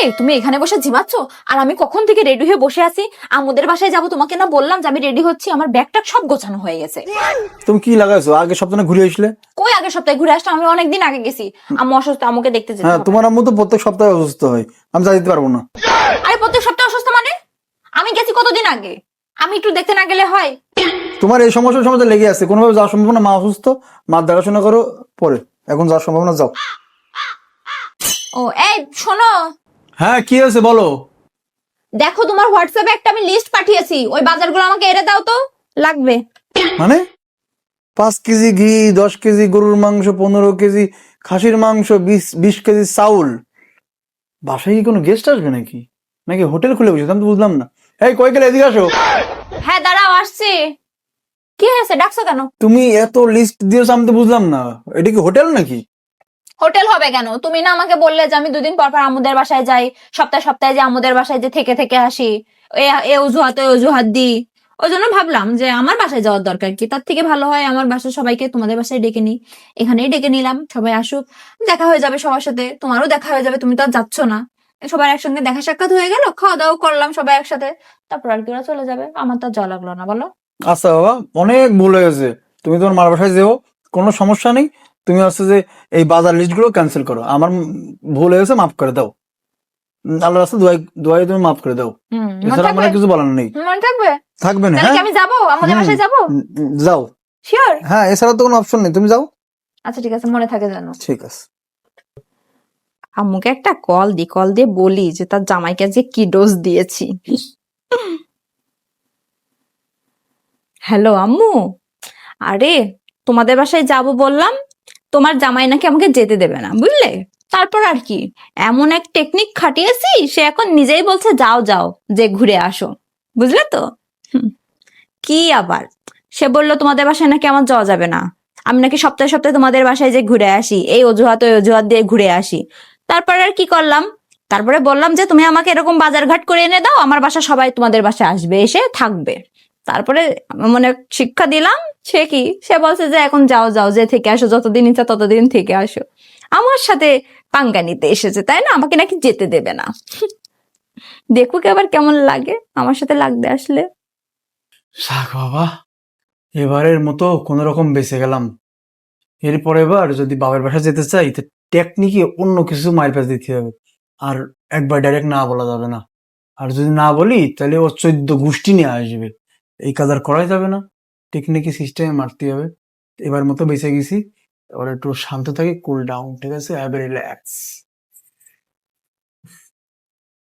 এই তুমি এখানে বসে ঝিমাচ্ছ আর আমি কখন থেকে রেডি হয়ে বসে আছি? আমুদের বাসায় যাব তোমাকে না বললাম যে আমি রেডি হচ্ছি আমার ব্যাগটা সব গোছানো হয়ে গেছে। তুমি কি লাগাইছো? আগে সপ্তাহে ঘুরে আসলে? কই আগের সপ্তাহে ঘুরে আসলাম? আমি অনেকদিন আগে গেছি। আম্মু অসুস্থ আমাকে দেখতে যেতে হ্যাঁ তোমার আম্মু তো প্রত্যেক সপ্তাহে অসুস্থ হয়। আমি যা দিতে পারব না। আরে প্রত্যেক সপ্তাহে অসুস্থ মানে? আমি গেছি কতদিন আগে? আমি একটু দেখতে না গেলে হয়। তোমার এই সমস্যার সময় লেগে আছে। কোনোভাবে যাওয়ার সম্ভাবনা মা অসুস্থ। মা দেখাশোনা করো পরে। এখন যাওয়ার সম্ভাবনা যাও। ও এই শোনো। হ্যাঁ কি হয়েছে বলো? দেখো তোমার হোয়াটসঅ্যাপে একটা আমি লিস্ট পাঠিয়েছি। ওই বাজারগুলো আমাকে এনে দাও তো। লাগবে। মানে? পাঁচ কেজি ঘি দশ কেজি গরুর মাংস পনেরো কেজি খাসির মাংস বিশ বিশ কেজি চাউল। বাসায় কি কোনো গেস্ট আসবে নাকি? নাকি হোটেল খুলে বসে আমি তো বুঝলাম না। এই কই গেলে? এদিকে আসো। হ্যাঁ দাঁড়াও আসছি। কি হয়েছে? ডাকছো কেন? তুমি এত লিস্ট দিয়েছ আমি তো বুঝলাম না। এটা কি হোটেল নাকি? হোটেল হবে কেন? তুমি না আমাকে বললে যে আমি দুদিন পর পর আমুদের বাসায় যাই, সপ্তাহে সপ্তাহে যে আমুদের বাসায় যে থেকে থেকে আসি। এ- অজুহাত, ওই অজুহাত দিই। ওই জন্য ভাবলাম যে আমার বাসায় যাওয়ার দরকার কি? তার থেকে ভালো হয় আমার বাসায় সবাইকে তোমাদের বাসায় ডেকে নিই। এখানেই ডেকে নিলাম, সবাই আসুক। দেখা হয়ে যাবে সবার সাথে, তোমারও দেখা হয়ে যাবে, তুমি তো আর যাচ্ছ না। সবার একসঙ্গে দেখা সাক্ষাৎ হয়ে গেল খাওয়া দাওয়া করলাম সবাই একসাথে। তারপর আর কি, ওরা চলে যাবে। আমার তো আর যাওয়া লাগল না, বলো। আচ্ছা বাবা, অনেক ভুল হয়ে গেছে। তুমি তোমার মার বাসায় যেও, কোনো সমস্যা নেই। তুমি হচ্ছে যে এই বাজার লিস্টগুলো ক্যান্সেল করো। আমার ভুল হয়ে গেছে মাফ করে দাও। আল্লাহ রাস্তা দোয়াই দোয়াই তুমি মাফ করে দাও। এছাড়া আমার কিছু বলার নেই। মনে থাকবে? থাকবে না হ্যাঁ? আমি যাব? আমাদের বাসায় যাব? যাও। শিওর হ্যাঁ এছাড়া তো কোনো অপশন নেই। তুমি যাও। আচ্ছা ঠিক আছে মনে থাকে জানো ঠিক আছে। আম্মুকে একটা কল দি কল দিয়ে বলি যে তার জামাইকে আজকে কি ডোজ দিয়েছি। হ্যালো আম্মু? আরে তোমাদের বাসায় যাব বললাম? তোমার জামাই নাকি আমাকে যেতে দেবে না, বুঝলে? তারপর আর কি? এমন এক টেকনিক খাটিয়েছি, সে এখন নিজেই বলছে, যাও যাও, যে ঘুরে আসো। বুঝলে তো। কি আবার? সে বলল, তোমাদের বাসায় নাকি আমার যাওয়া যাবে না। আমি নাকি সপ্তাহে সপ্তাহে তোমাদের বাসায় যে ঘুরে আসি, এই অজুহাত, ওই অজুহাত দিয়ে ঘুরে আসি। তারপরে আর কি করলাম? তারপরে বললাম যে, তুমি আমাকে এরকম বাজার ঘাট করে এনে দাও, আমার বাসা সবাই তোমাদের বাসায় আসবে, এসে থাকবে। তারপরে মানে শিক্ষা দিলাম, সে কি? সে বলছে যে, এখন যাও যাও, যে থেকে আসো, যতদিন ইচ্ছা ততদিন থেকে আসো। আমার সাথে পাঙ্গা নিতে এসেছে, তাই না? আমাকে নাকি যেতে দেবে না। দেখুক আবার কেমন লাগে, আমার সাথে লাগতে আসলে। বাবা, এবারের মতো কোন রকম বেঁচে গেলাম। এরপর এবার যদি বাবার বাসা যেতে চাই, তো টেকনিকে অন্য কিছু মাইল পাস দিতে হবে। আর একবার ডাইরেক্ট না বলা যাবে না। আর যদি না বলি, তাহলে ও চোদ্দ গোষ্ঠী নিয়ে আসবে। এই কাজ আর করাই যাবে না। টেকনিকি সিস্টেমে মারতে হবে। এবার মতো বেঁচে গেছি। এবার একটু শান্ত থাকি কুল ডাউন ঠিক আছে? Have relax